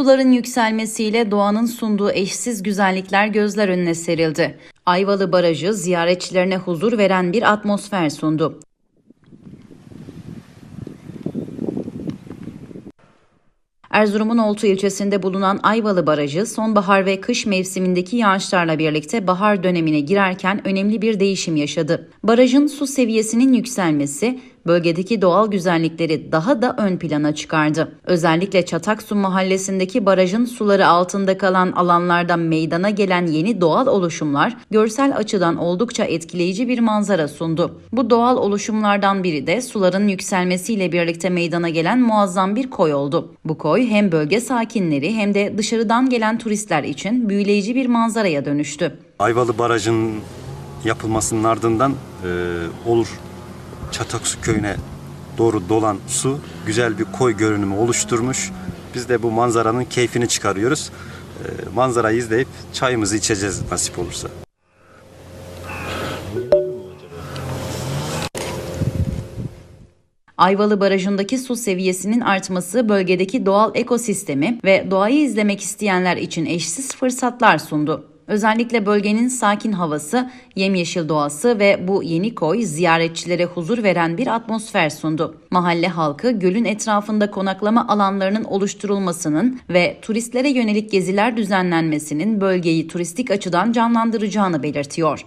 Suların yükselmesiyle doğanın sunduğu eşsiz güzellikler gözler önüne serildi. Ayvalı Barajı ziyaretçilerine huzur veren bir atmosfer sundu. Erzurum'un Oltu ilçesinde bulunan Ayvalı Barajı sonbahar ve kış mevsimindeki yağışlarla birlikte bahar dönemine girerken önemli bir değişim yaşadı. Barajın su seviyesinin yükselmesi bölgedeki doğal güzellikleri daha da ön plana çıkardı. Özellikle Çataksu mahallesindeki barajın suları altında kalan alanlarda meydana gelen yeni doğal oluşumlar görsel açıdan oldukça etkileyici bir manzara sundu. Bu doğal oluşumlardan biri de suların yükselmesiyle birlikte meydana gelen muazzam bir koy oldu. Bu koy hem bölge sakinleri hem de dışarıdan gelen turistler için büyüleyici bir manzaraya dönüştü. Ayvalı Barajı'nın yapılmasının ardından e, olur Çataksu köyüne doğru dolan su güzel bir koy görünümü oluşturmuş. Biz de bu manzaranın keyfini çıkarıyoruz. E, manzarayı izleyip çayımızı içeceğiz nasip olursa. Ayvalı Barajı'ndaki su seviyesinin artması bölgedeki doğal ekosistemi ve doğayı izlemek isteyenler için eşsiz fırsatlar sundu. Özellikle bölgenin sakin havası, yemyeşil doğası ve bu yeni koy ziyaretçilere huzur veren bir atmosfer sundu. Mahalle halkı gölün etrafında konaklama alanlarının oluşturulmasının ve turistlere yönelik geziler düzenlenmesinin bölgeyi turistik açıdan canlandıracağını belirtiyor.